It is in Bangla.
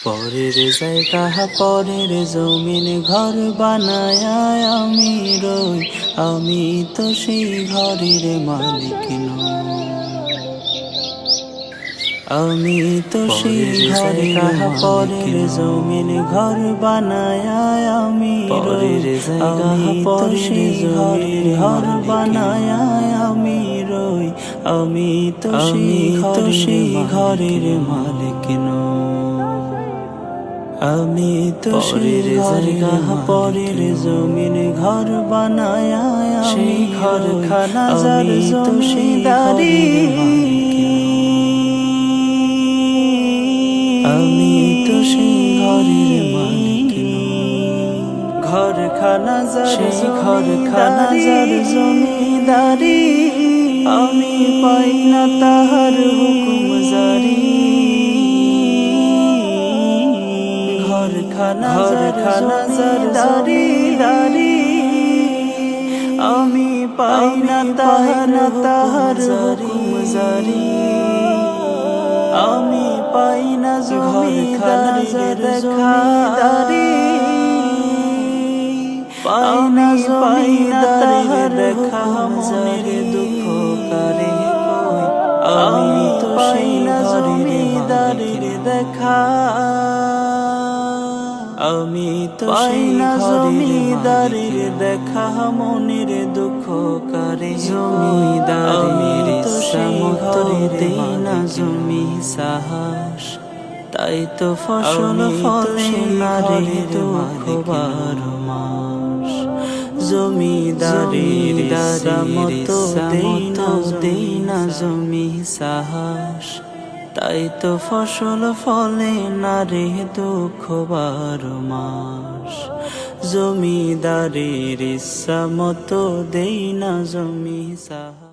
পরের জায়গা পরের জমিন ঘর বানায় আমি রই। আমি তো সেই ঘরের মালিক আমি তো সেই ঘরের পরের জমিন ঘর বানায় আমি পরের জায়গা পরের ঘরের ঘর বানায় আমি রই। আমি তো সেই সেই ঘরের মালিক নই। আমি তো জায়গা পরের জমিন ঘর বানায় সেই ঘর খানা যার জমিদারি। আমি তো সেই ঘরের মালিক ঘর খানা যার ঘর খানা যার জমিদারি। আমি পাই না তাহার ঘর খানা ঘর খানা আমি পাই না তাহার তাহার জারি। আমি পাই না জমিদার জমিদারি। পাই না জমিদার দেখা মনের দুঃখ করে আমি তো সেই না জমিদারের দেখা। আমি তো সেই না জমিদারের দেখা মনের দুঃখ করে। জমিদারের তো সেই ঘরে না জমি সাহস তাই তো ফসল ফলে না রে দুঃখ বারো মাস। জমিদারের দামতো দেই না দেই না জমি সাহস। তাই তো ফসল ফলে না রে দুঃখ বারো মাস। জমিদারের ইচ্ছা মতো দেই না জমি সাহা।